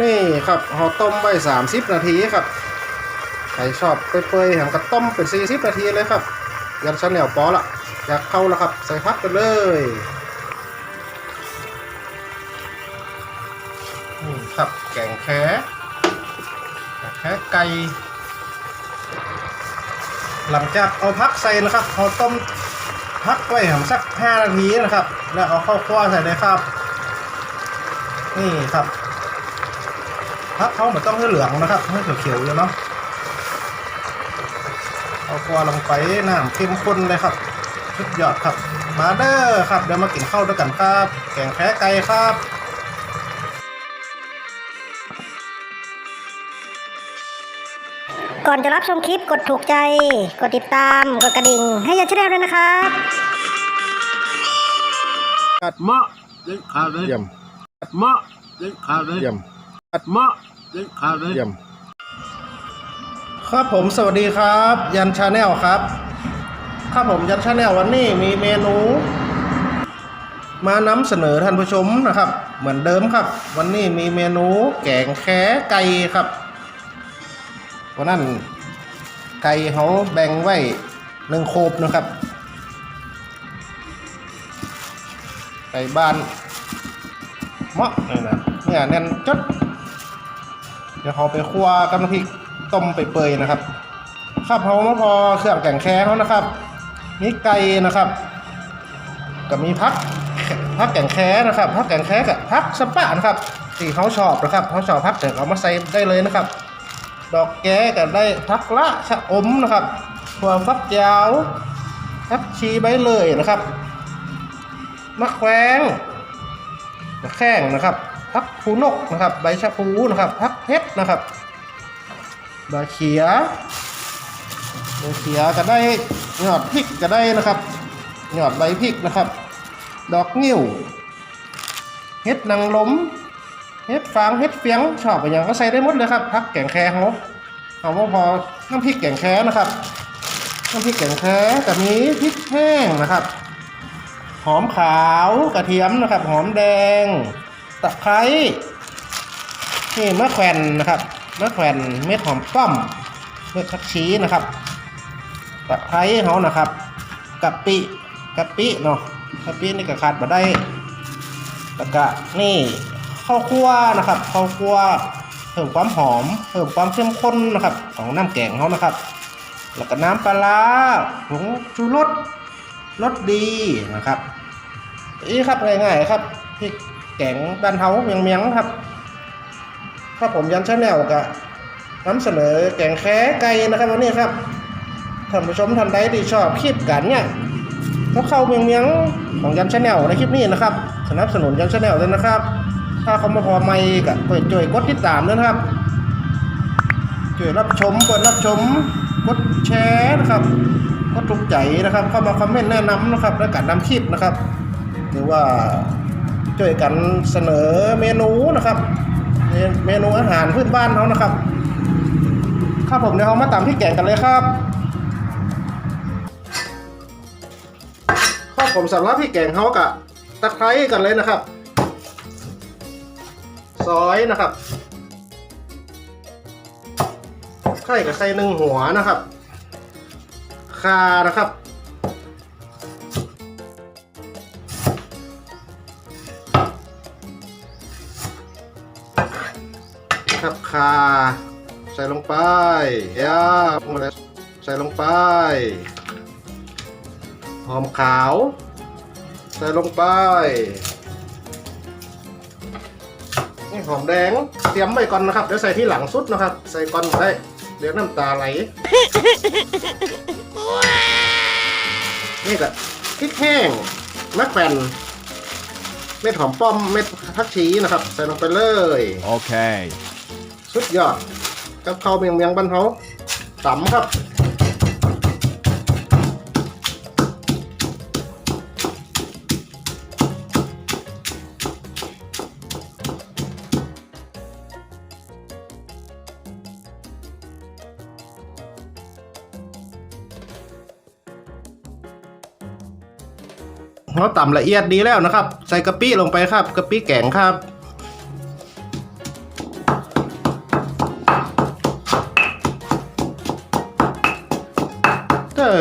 นี่ครับเราต้มไว้30 นาทีครับใครชอบเปื่อยๆแหมก็ต้มเป็น 40 นาทีเลยครับยันชั้นแนวปอละอยากเข้าแล้วครับ ใส่พักกันเลยนี่ครับแกงแค่แค่ไก่หลังจากเอาพักใส่นะครับเราต้มพักไว้แหมสัก 5 นาทีนะครับ แล้วเอาเข้าวคั่วใส่เลยครับ นี่ครับ พักเขาเหมือนต้องให้เหลืองนะครับให้เขียวๆอยู่เนาะเอาครัวลงไปน้ำเข้มข้นเลยครับสุดยอดครับ มาเด้อครับเดี๋ยวมากินข้าวด้วยกันครับ แกงแพ้ไก่ครับก่อนจะรับชมคลิปกดถูกใจ กดติดตาม กดกระดิ่ง ให้ยันชาแนลด้วยนะครับเหมาะเด็ดขาดเลยเยี่ยมเหมาะเด็ดขาดเลยเยี่ยมเหมาะ เด็ดขาดเลยเยี่ยมครับผมสวัสดีครับ ยันชาแนลครับ ครับผมยันชาแนลวันนี้มีเมนู มานำเสนอท่านผู้ชมนะครับ เหมือนเดิมครับ วันนี้มีเมนูแกงแค่ไก่ครับวันนั้นไก่เขาแบ่งไว้หนึ่งโคบนะครับไก่บ้านเมาะเลยนะเนี่ยแน่นจด เดี๋ยวเขาไปคั่วกับน้ำพริกต้มไปเปยนะครับ ครับเขามาพอเครื่องแกงแค่เขานะครับมีไก่นะครับกับมีพักพักแกงแค่นะครับพักแกงแค่กับพักสปะนะครับที่เขาชอบนะครับเขาชอบพักเดี๋ยวเอามาใส่ได้เลยนะครับ ดอกแก้กับได้พักละชะอมนะครับถั่วฟักยาวพักชีใบเลยนะครับมะแขวงมะแข้งนะครับ พักผูนกนะครับ ใบชะพูนะครับพักเพชรนะครับใบเขียใบเขียก็ได้หยอดพริกก็ได้นะครับหยอดใบพริกนะครับ ดอกนิ้วเฮ็ดนางลมเฮ็ดฟางเฮ็ดเฟียงชอบอย่างก็ใส่ได้หมดเลยครับพักแกงแคเขาเอาว่าพอน้ำพริกแกงแคนะครับน้ำพริกแกงแคกับมีพริกแห้งนะครับ หอมขาวกระเทียมนะครับ หอมแดง ตะไคร้นี่มะแขวนนะครับมะแขวนเม็ดหอมป้อมเม็ดผักชีนะครับตะไคร้เขานะครับกะปิกะปิเนาะกะปินี่ก็ขาดมาได้แล้วก็นี่ข้าวคั่วนะครับข้าวคั่วเพิ่มความหอมเพิ่มความเข้มข้นนะครับ ของน้ำแกงเขานะครับ แล้วก็น้ำปลาร้าผงชูรสรสดีนะครับนี่ครับง่ายๆครับพริก แกงบ้านเฮาเมียงเมียงครับครับผมยันชาแนลกะนำเสนอแกงแค่ไก่นะครับวันนี้ครับท่านผู้ชมท่านใดที่ชอบคลิปกันเนี่ยก็เข้าเมียงเมียงของยันชาแนลในคลิปนี้นะครับสนับสนุนยันชาแนลเลยนะครับ ถ้าเขามาพอไม่กับเปิดจ่วยกดติดตามด้วยนะครับจ่วยรับชมกดรับชมกดแชร์นะครับกดถูกใจนะครับ เข้ามาคอมเมนต์แนะนำนะครับและการนำคลิปนะครับ หรือว่า ช่วยกันเสนอเมนูนะครับ เมนูอาหารพื้นบ้านเขานะครับครับผมเดี๋ยวเขามาตามที่แกงกันเลยครับครับผมสำหรับพี่แกงเขากับตะไคร้กันเลยนะครับ ซอยนะครับไข่กับไข่หนึ่งหัวนะครับคานะครับา ใส่ลงไปยาใส่ลงไป หอมขาว ใส่ลงไปนี่หอมแดง เตรียมไว้ก่อนนะครับ เดี๋ยวใส่ที่หลังสุดนะครับ ใส่ก่อนได้ เดี๋ยวน้ำตาไหล นี่ก็พริกแห้งมะแขวนเม็ดหอมป้อม เม็ดผักชีนะครับ ใส่ลงไปเลย Okay. สุดยอดกับข้าวเมียงเมียงบ้านเขาตำครับเราต่ำละเอียดดีแล้วนะครับ ใส่กะปิลงไปครับกะปิแกงครับ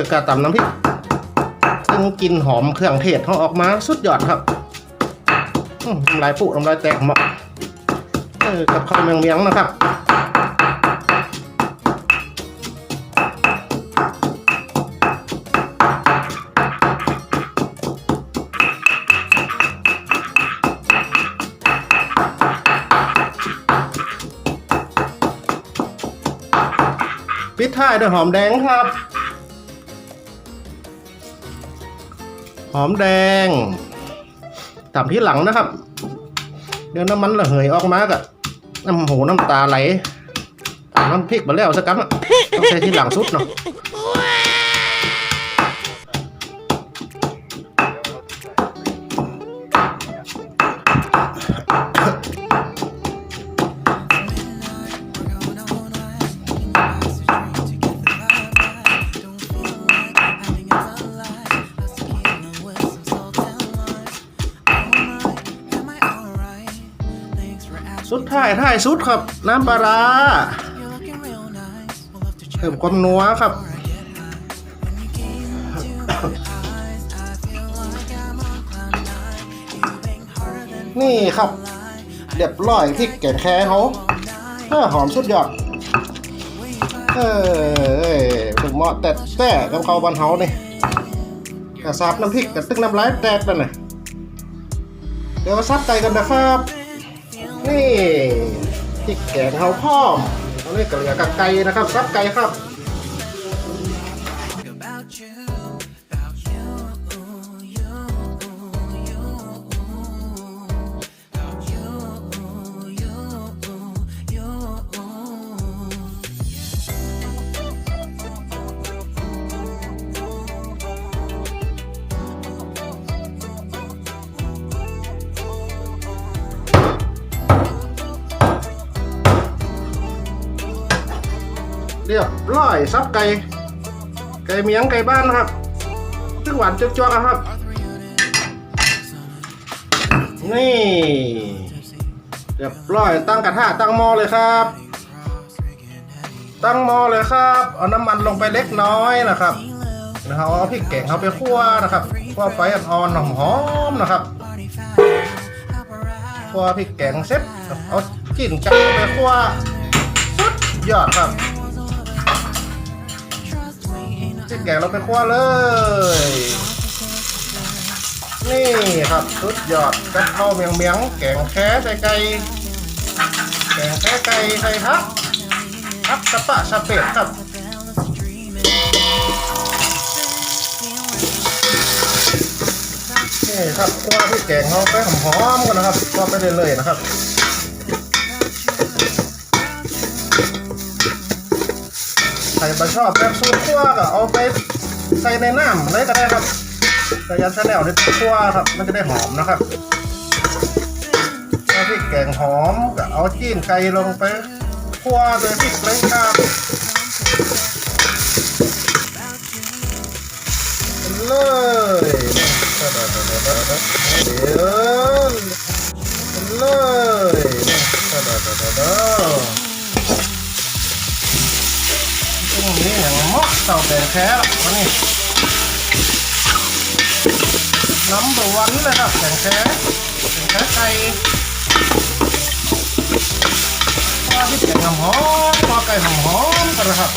อกระตำน้ำพริกซึ่งกลินหอมเครื่องเทศเขาออกมาสุดยอดครับอื้อน้ำลายปุน้ำลายแตกเหมาะเออกับข้าวเมียงเมียงๆนะครับปิดท้ายด้วยหอมแดงครับ หอมแดงตามที่หลังนะครับ เดี๋ยวน้ำมันระเหยออกมากะน้ำหูน้ำตาไหลตามน้ำพริกมาแล้วสักกั๊อะต้องใช้ที่หลังสุดเนาะ สุดท้ายท้ายสุดครับ น้ำปลาร้าเพิ่มความนัวครับนี่ครับเรียบร้อยพริกแกงแค่เขาหอมสุดยอด เออถึงเหมาะแต่แต่กับเขาวบันเฮานี่กระซับน้ำพริกกับตึกน้ำลายแตกแล้วนะเดี๋ยวมาซับไก่กันนะครับ นี่พริกแกงเขาพร้อมอันนี้ก็เหลือกับไก่นะครับซับไก่ครับ ซับไก่ไก่เมียงไก่บ้านนะครับซึ่งหวานจ๊กๆอะครับ นี่เรียบร้อยตั้งกระทะตั้งหม้อเลยครับ ตั้งหม้อเลยครับเอาน้ำมันลงไปเล็กน้อยนะครับแล้วเราเอาพริกแกงเขาไปคั่วนะครับคั่วไฟอ่อนๆหอมๆนะครับคั่วพริกแกงเสร็จเอาจิ้นจังไปคั่วสุดยอดครับ พริกแกงเราไปคั่วเลย นี่ครับสุดยอดกับข้าเมียงเมียงแกงแค่ใส่ไก่แกงแค่ไก่ใส่ทักทักสะปะสเป็ดครับนี่ครับคั่วพริกแกงเราไปหอมๆกันนะครับคั่วไปเรื่อยๆนะครับ ใครมาชอบแบบสูตรคั่วก็เอาไปใส่ในน้ำเลยก็ได้ครับกระยันชาแนลในตัวคั่วครับ มันจะได้หอมนะครับถ้าพริกแกงหอมก็เอาจีนไก่ลงไปคั่วโดยพริกเลยครับเลยเดี๋ยวเลยตรง นี้อย่างหมาะเต่าแกงแค่แล้วนี่น้ำบวันเลยครับแกงแค่แกงแค่ไก่พอที่แกงหอมพอไก่หอมๆกันนะครับ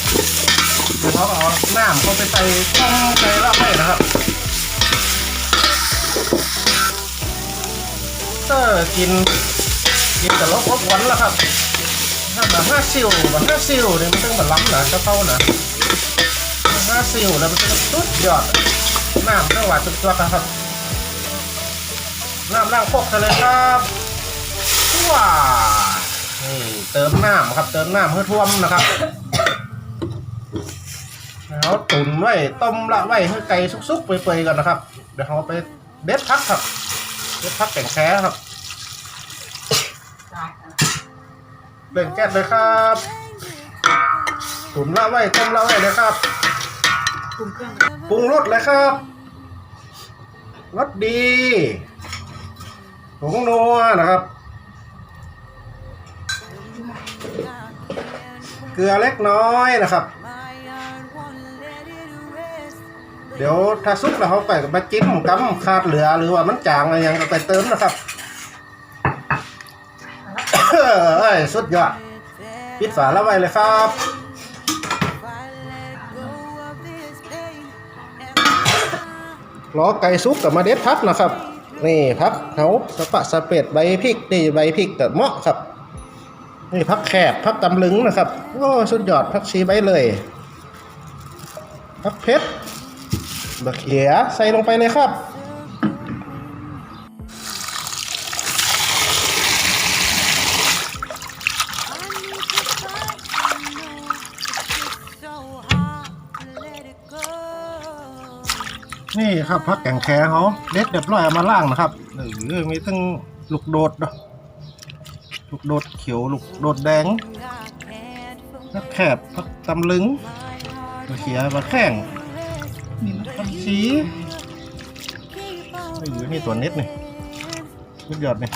เดี๋ยวเราเอาน้ำเข้าไปใส่ต้มไก่ละให้นะครับเตอร์กินกินแต่ลบอบวันแล้วครับ ถ้าแบบห้าซิวแบบห้าซิวเนี่ยมันต้องแบบล้ำนะเจ้าเต้านะห้าซิวแล้วมันจะสุดยอดน้ำต้องหวานจุดตัวกันครับน้ำล้างพกกันเลยครับว้านี่เติมน้ำครับ เติมน้ำเพื่อท่วมนะครับแล้วตุนไว้ต้มละไว้ให้ไก่สุกๆเปื่อยๆกันนะครับ เดี๋ยวเราไปเด็ดพักครับ เด็ดพักแก่งแค่ครับ เบ่งแก๊สเลยครับตุนละไว้ต้มละไว้เลยครับปรุงรสเลยครับรสดีผงนัวนะครับ เกลือเล็กน้อยนะครับ เดี๋ยวถ้าซุกแล้วเขาไปกับมาจิ้มกัมขาดเหลือหรือว่ามันจางอะไรยังก็ไปเติมนะครับ เอ้ยสุดยอดปิดฝาแล้วไว้เลยครับล้อไก่ซุปกับมาเด็ดพักนะครับ นี่พักเขาสปะสเปดใบพริกนี่ใบพริกกับเหมาะครับ นี่พักแคบพักตำลึงนะครับโอ้สุดยอดพักชีใบเลยพักเพชรบะเขียใส่ลงไปเลยครับ ครับพักแกงแคเขาเด็ดเรียบร้อยเอามาล่างนะครับเออมีตั้งลูกโดดลูกโดดเขียวลูกโดดแดงพักแคบพักตำลึงมะเขียมาแข้งนี่นะพักชีเออนี่ตัวเน็ตนี่สุดยอดนี่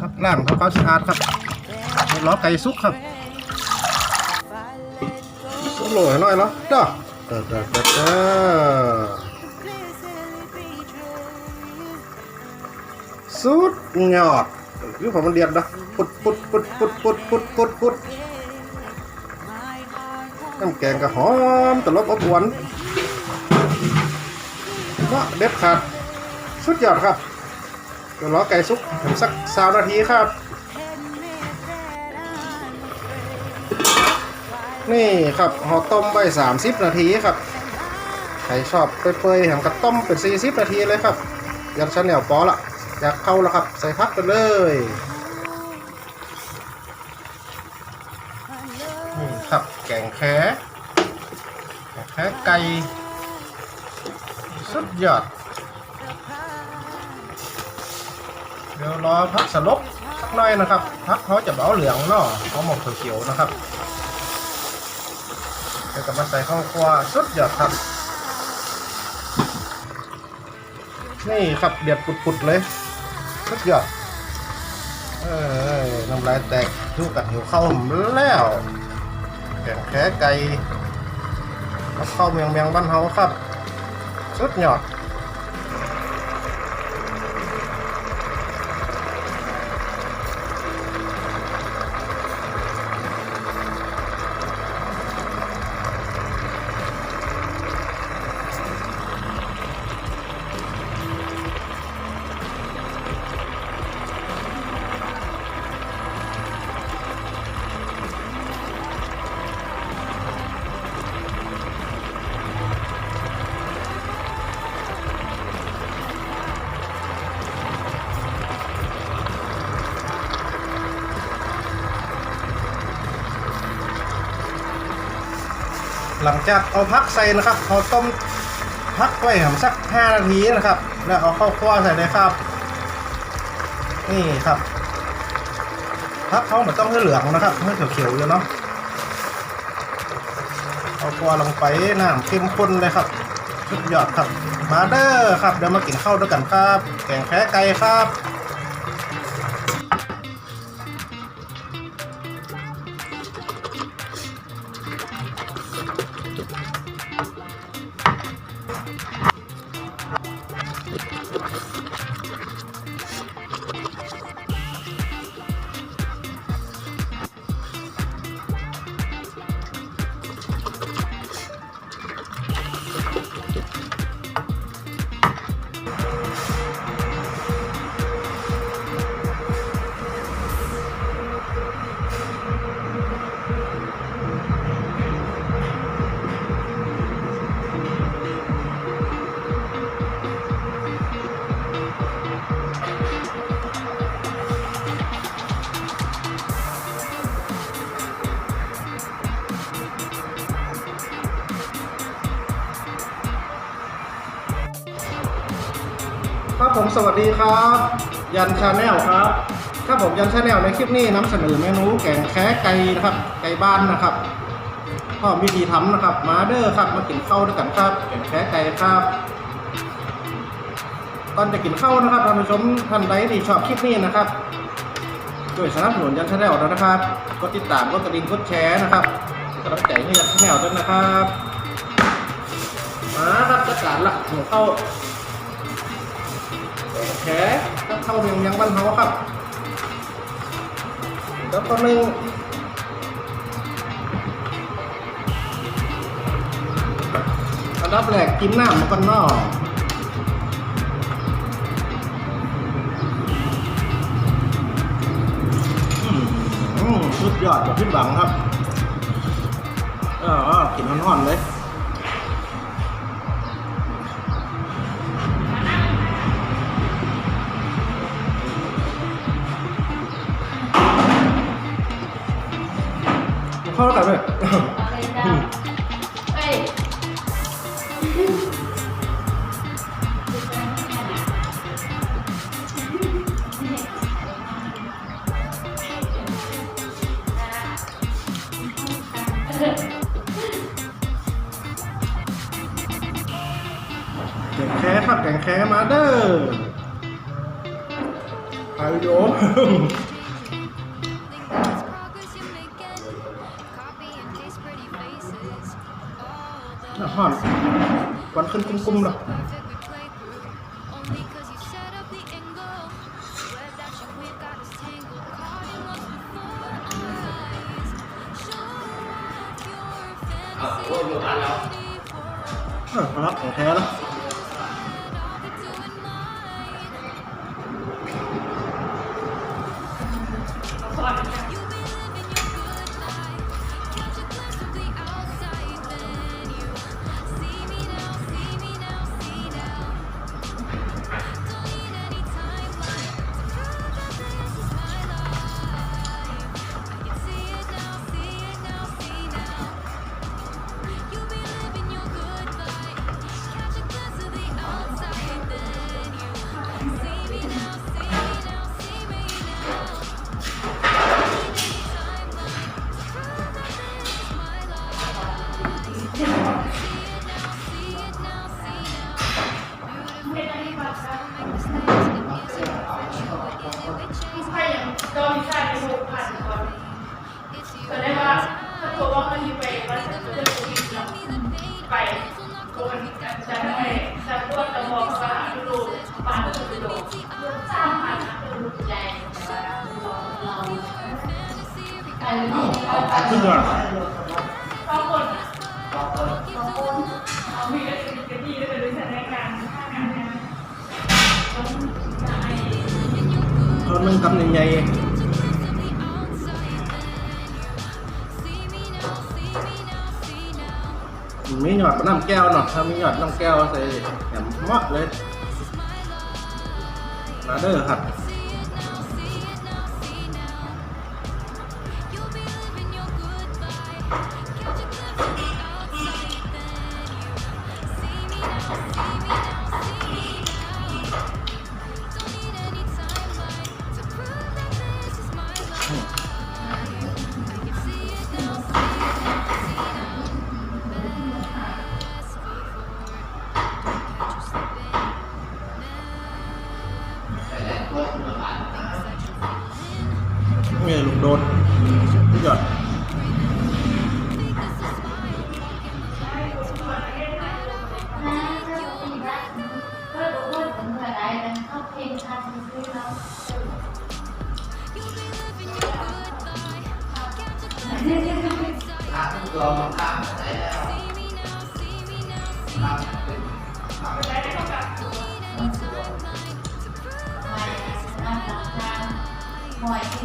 ครับล่างทำความสะอาดครับล้อไก่ซุกครับซุกโหลหน่อยเนาะเด้อ เด้อเด้อเด้อเด้อสุดยอดคือผมมันเดียดนะปุดปุดปุดปุดปุดปุดปุดปุดน้ำแกงก็หอมตลบอบอวนก็เด็ดขาด สุดยอดครับเดี๋ยวรอไก่สุกถึงสักสามนาทีครับ นี่ครับห่อต้มไว้30 นาทีครับ ใครชอบเปื่อยๆแหมกระต้มเป็น 40 นาทีเลยครับ ยันชั้นแนวปอละอยากเข้าแล้วครับ ใส่พักไปเลยนี่ครับแกงแค่แกงแค่ไก่สุดยอดเดี๋ยวรอพักสลบสักหน่อยนะครับ พักเขาจะเบาเหลืองเนาะเขาหมกเขียวๆนะครับ แล้วก็มาใส่ข้าวคั่วสุดยอดครับ นี่ครับเดือดปุดๆเลย สุดยอด เออน้ำลายแตกทุกกับหิวข้าวผมแล้วแกงแค่ไก่ข้าวเมียงเมียงบ้านเฮาครับ สุดยอด หลังจากเอาพักใส่นะครับเอาต้มพักไว้ผมสัก 5 นาทีนะครับ แล้วเอาเข้าวคั่วใส่เลยครับ นี่ครับพักเขาเหมือนต้องให้เหลืองนะครับให้เขียวๆอยู่เนาะเอาคั่วลงไปน้ำเข้มข้นเลยครับสุดยอดครับมาเด้อครับเดี๋ยวมากินข้าวด้วยกันครับ แกงแค่ไก่ครับ สวัสดีครับ ยันชาแนลครับครับผมยันชาแนลในคลิปนี้นำเสนอเมนูแกงแค่ไก่นะครับ ไก่บ้านนะครับก็วิธีทำนะครับ มาเด้อครับมากินข้าวด้วยกันครับแกงแค่ไก่ครับก่อนจะกินข้าวนะครับท่านผู้ชมท่านใดที่ชอบคลิปนี้นะครับช่วยสนับสนุนยันชาแนลด้วยนะครับกดติดตามกดกระดิ่งกดแชร์นะครับกำลังใจให้ยันชาแนลด้วยนะครับมาครับจัดการละหัวเข้า แขนก็เข้าเมียงเมียงบ้านเฮาครับ แล้วก็หนึ่งอันดับแรกกินน้ำมาก่อนเนอกอืมสุดยอดแบบขึ้นหวังครับเออกินห่อนๆเลย ถ่ายวิดีโอน่ ขึ้นก่อนบางคนบางคนเอามีอะไรกันดีแล้วก็ดูสถานการฆ่างานงานเอานึ่งกำยังไงมีหยอดน้ำแก้วเนาะถ้ามีหยอดน้ำแก้วใส่แหมมาะเลยมาเด้อครับ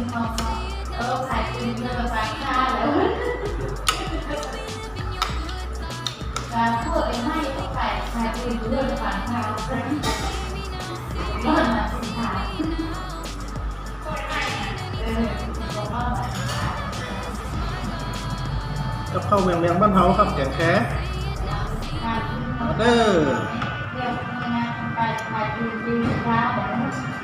กินหอมเออขายกินเรื่องภาษาแล้วการพูดไปให้ก็ขายขายกินเรื่องภาษาแล้วเรื่องมาสินค้าเออบอกว่าแบบกับข้าวเมียงเมียงบ้านเฮาครับแกงแค่การกินหอมามเด้อเรื่องงานไปขายกินกินค้าแ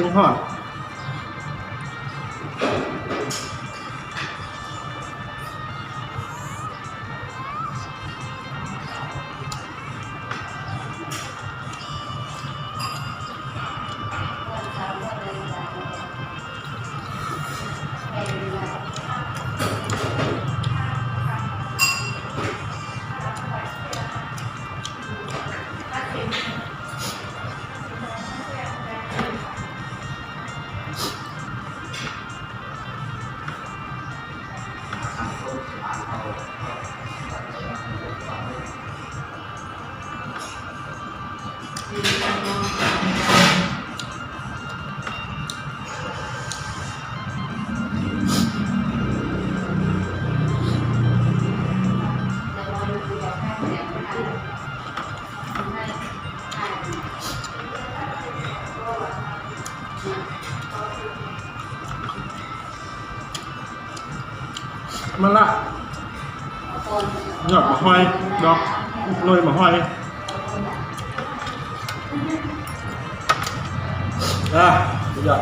ตึง มะละหยอดมะฮอยดอกโรยมะฮอยอะสุดยอด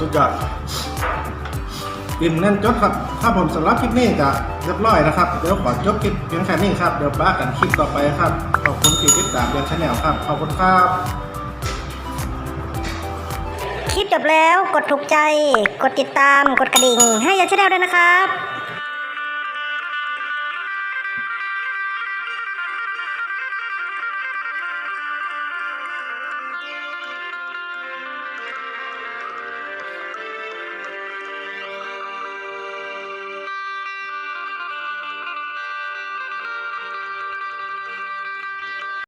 สุดยอดกินแน่นจดครับ ถ้าผมสำหรับคลิปนี้จะเรียบร้อยนะครับ เดี๋ยวขอจบคลิปเพียงแค่นี้ครับ เดี๋ยวบ้ากันคลิปต่อไปครับ ขอบคุณที่ติดตามเรียนชาแนลครับ ขอบคุณครับ คลิปจบแล้วกดถูกใจ กดติดตาม กดกระดิ่ง ให้ยันชาแนลด้วยนะครับ